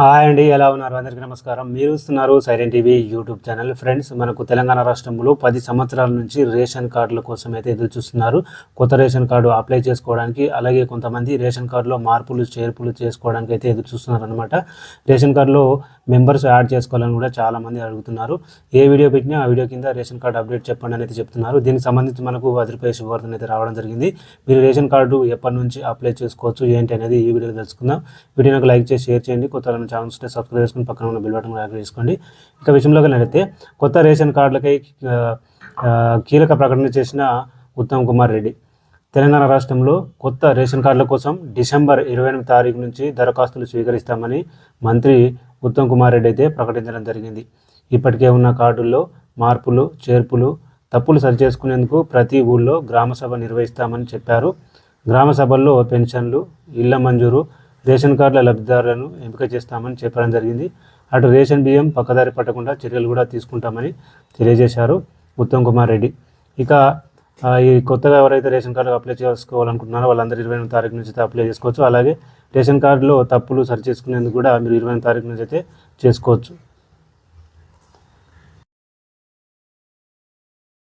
Hi అండి ఎలా ఉన్నారు? అందరికీ నమస్కారం. మీరు వస్తున్నారు Siren TV YouTube channel. Friends మనకు తెలంగాణ రాష్ట్రంలో పది సంవత్సరాల నుంచి రేషన్ కార్డుల కోసం అయితే ఎదురు చూస్తున్నారు. కొత్త రేషన్ కార్డు అప్లై చేసుకోవడానికి అలాగే కొంతమంది రేషన్ కార్డులో మార్పులు చేర్పులు చేసుకోవడానికి అయితే ఎదురు చూస్తున్నారు అనమాట రేషన్ కార్డులో మెంబర్స్ యాడ్ చేసుకోవాలని కూడా చాలామంది అడుగుతున్నారు. ఏ వీడియో పెట్టినా ఆ వీడియో కింద రేషన్ కార్డు అప్డేట్ చెప్పండి అని అయితే చెప్తున్నారు. దీనికి సంబంధించి మనకు పది శుభవార్తను అయితే రావడం జరిగింది. మీరు రేషన్ కార్డు ఎప్పటి నుంచి అప్లై చేసుకోవచ్చు ఏంటి అనేది ఈ వీడియోలో తెలుసుకుందాం. వీడియో నాకు లైక్ చేసి షేర్ చేయండి. కొత్త మన ఛానల్ ఉంటే సబ్స్క్రైబ్ చేసుకుని పక్కన ఉన్న బిల్ బటన్ చేసుకోండి. ఇక విషయంలోకి వెళ్ళినట్లయితే కొత్త రేషన్ కార్డులకై కీలక ప్రకటన చేసిన ఉత్తమ్ కుమార్ రెడ్డి. తెలంగాణ రాష్ట్రంలో కొత్త రేషన్ కార్డుల కోసం డిసెంబర్ ఇరవై ఎనిమిది తారీఖు నుంచి దరఖాస్తులు స్వీకరిస్తామని మంత్రి ఉత్తమ్ కుమార్ రెడ్డి అయితే ప్రకటించడం జరిగింది. ఇప్పటికే ఉన్న కార్డుల్లో మార్పులు చేర్పులు తప్పులు సరిచేసుకునేందుకు ప్రతి ఊళ్ళో గ్రామ సభ నిర్వహిస్తామని చెప్పారు. గ్రామ సభల్లో పెన్షన్లు ఇళ్ళ మంజూరు రేషన్ కార్డుల లబ్ధిదారులను ఎంపిక చేస్తామని చెప్పడం జరిగింది. అటు రేషన్ బియ్యం పక్కదారి పట్టకుండా చర్యలు కూడా తీసుకుంటామని తెలియజేశారు ఉత్తమ్ కుమార్ రెడ్డి. ఇక ఈ కొత్తగా ఎవరైతే రేషన్ కార్డు అప్లై చేసుకోవాలనుకుంటున్నారో వాళ్ళందరూ ఇరవై ఎనిమిది తారీఖు నుంచి అయితే అప్లై చేసుకోవచ్చు. అలాగే రేషన్ కార్డులో తప్పులు సరి చేసుకునేందుకు కూడా మీరు ఇరవై ఎనిమిది తారీఖు నుంచి అయితే చేసుకోవచ్చు.